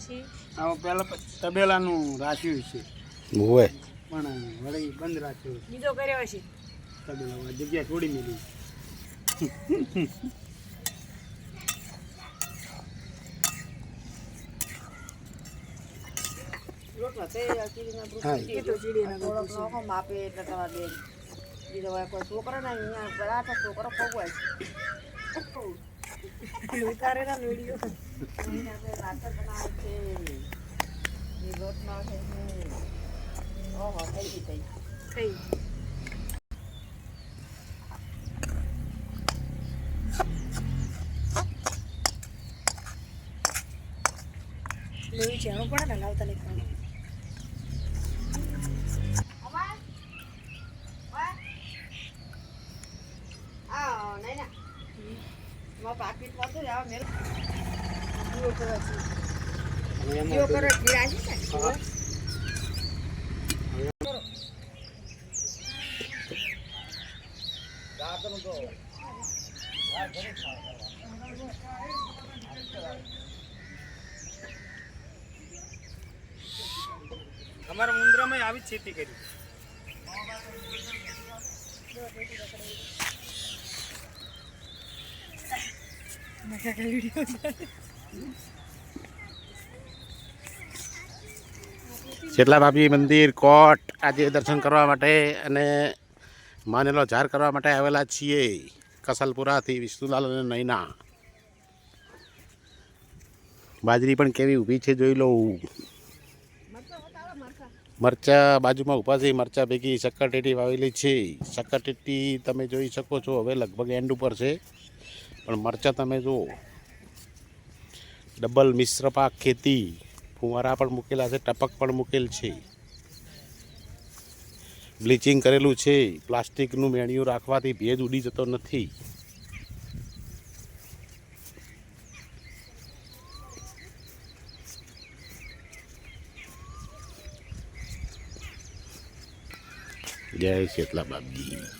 પછી આ પેલા તબેલાનું રાખ્યું છે. હોય. પણ વળી બંધ રાખ્યું બીજો કર્યો છે તબેલા જગ્યા મેલી. છોકરો ને અહીંયા છોકરો છે ઉતારે ના વીડિયો. બનાવે છે એ રોટલો થઈ. ગઈ થઈ થઈ લોહી ચેણું પડે ને લાવતા નહીં. અમારા મુન્દ્રામાં આવી જ ખેતી કરી. કરી વીડિયો. શીતલા બાપજી મંદિર, કોટ આજે દર્શન કરવા માટે અને માનેલો જાર કરવા માટે આવેલા છીએ કસલપુરાથી વિષ્ણુલાલ અને નૈના બાજરી પણ કેવી ઊભી છે જોઈ લઉં. મરચા બાજુમાં ઊભા છે, મરચા ભેગી શક્કરટેટી વાવેલી છે. શક્કરટેટી તમે જોઈ શકો છો, હવે લગભગ એન્ડ ઉપર છે. પણ મરચા તમે જુઓ. ડબલ મિશ્ર પાક ખેતી. ફુવારા પણ મૂકેલા છે, ટપક પણ મૂકેલ છે. બ્લીચિંગ કરેલું છે, પ્લાસ્ટિકનું મેણિયું રાખવાથી ભેજ ઉડી જતો નથી. જય શેતલા બાપજી.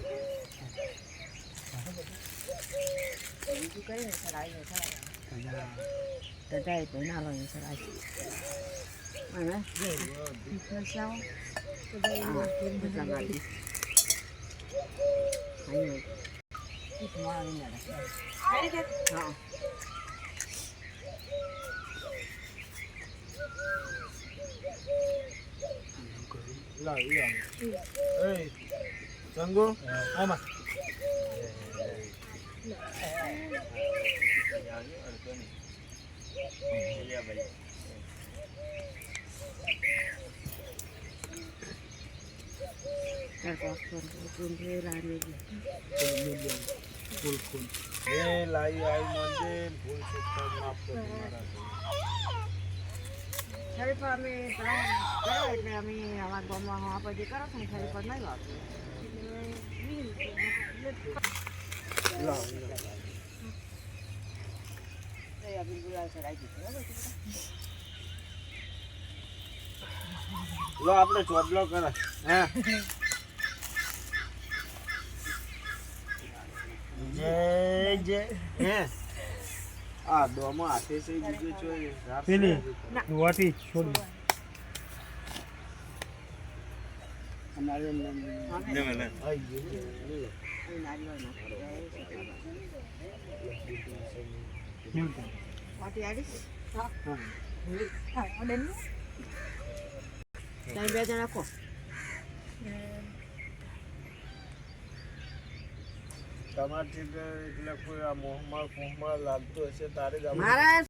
મેલી છે તો રાખી દઈએ કે બીજું કઈ ને સર આવી જાય દાદાએ તો ના લો સર આવી અને મસાવો મસા મારી હા હા સંગો આમાં ફૂલ ફૂલ એ લાઈ આઈ મંદિર ફૂલ સુખતા માફ કરી મારા ખરી પણ અમે કરો એટલે અમે અમારા ગામમાં આપણે બધી કરો છો ખરી નહીં વાપરીએ લો આપણે ચોટલો કરે. હા? જય જય. હે? આ ડોમો હાથે છે બીજું છો પેલી વાટી છોડી. નારિયેળ નાખો. વાટી આડીશ? બે જણ નાખો તમારથી એટલે કોઈ આ મોહમાં ફોહમાળ લાગતું હશે તારે મારા